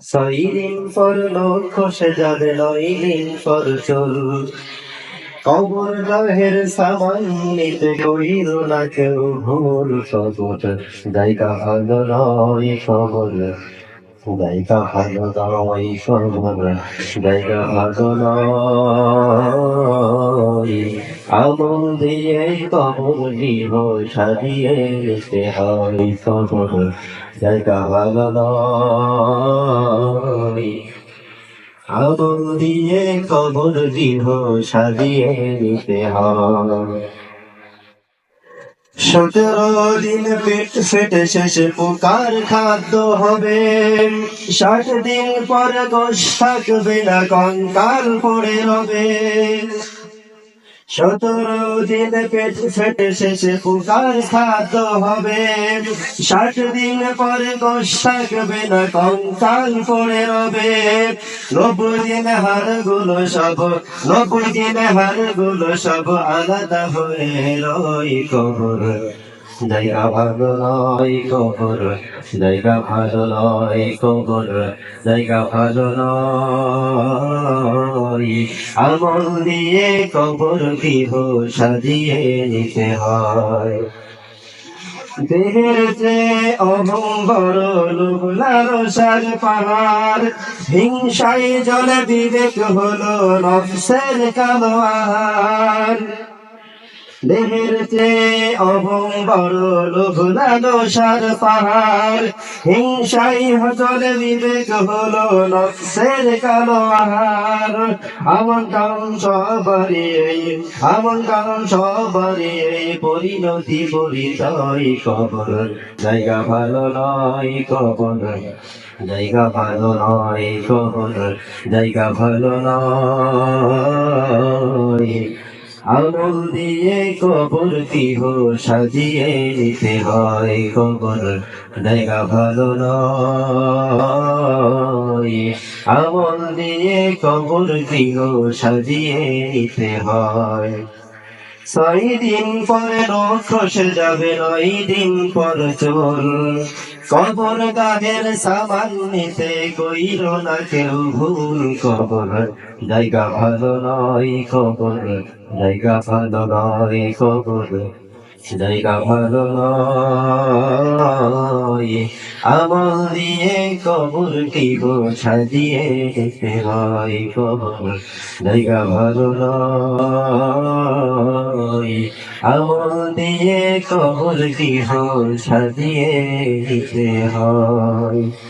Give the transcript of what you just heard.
ছয় দিন পর লোক খসে যাবে নয় দিন পর চল কবর গাহের সামান নিতে কইল না কেউ ভুল সবর জায়গা ভালো নয় খবর জায়গা ভালো নয় খবর জায়গা ভালো নয় দিয়ে কবর দিব সাজিয়ে নিতে হয় জায়গা ভালো নয়। আমল দিয়ে কবর দিব সাজিয়ে নিতে হয়। সতেরো দিন পেট ফেটে শেষে পোকার খাদ্য হবে। ষাট দিন পর গোস থাকবে না কঙ্কাল পড়ে রবে। সতেরো পেট ফেটে শেষে পোকার খাদ্য হবে। ষাট দিন পরে গোস থাকবে না, কঙ্কাল পড়ে রবে। নব্বই দিন হারগুলো সব, নব্বই দিন হারগুলো সব আলাদা হয়ে রই কবর। জায়গা ভালো নয় কবর জায়গা ভালো নয় কবর জায়গা ভালো নয়। আমল দিয়ে কবর দিব, সাজিয়ে নিতে হয়। দেহের যে অহংবর লোভ লালসার পাহাড় হিংসাই জলে বিবেক হলো নফসের কালো আহার। দেহের যে অহংবর লোভ লালসার পাহাড়। হিংসাই জলে বিবেক হলো নফসের কালো আহার। আমন সবারই এই আমন সবারই এই, পরিণতি পরিচয় কবর জায়গা ভালো নয় কবর জায়গা ভালো নয় কবর জায়গা ভালো নয় আমল দিয়ে কবর দিহ সাজিয়ে নিতে হয় কবর জায়গা ভালো নয়। আমল দিয়ে কবর দিহ সাজিয়ে নিতে হয়? ছয় দিন পরে লোক যাবে, নয় দিন পর চল। কবর গাহের সামান নিতে কইর না কেউ ভুল কবর। জায়গা ভালো নয় কবর, জায়গা ভালো নয় কবর। জায়গা ভালো নয়। আমল দিয়ে দিব সাজিয়ে দিতে হয় কবর জায়গা ভালো নয়। আমল দিয়ে দিব সাজিয়ে দিতে হয়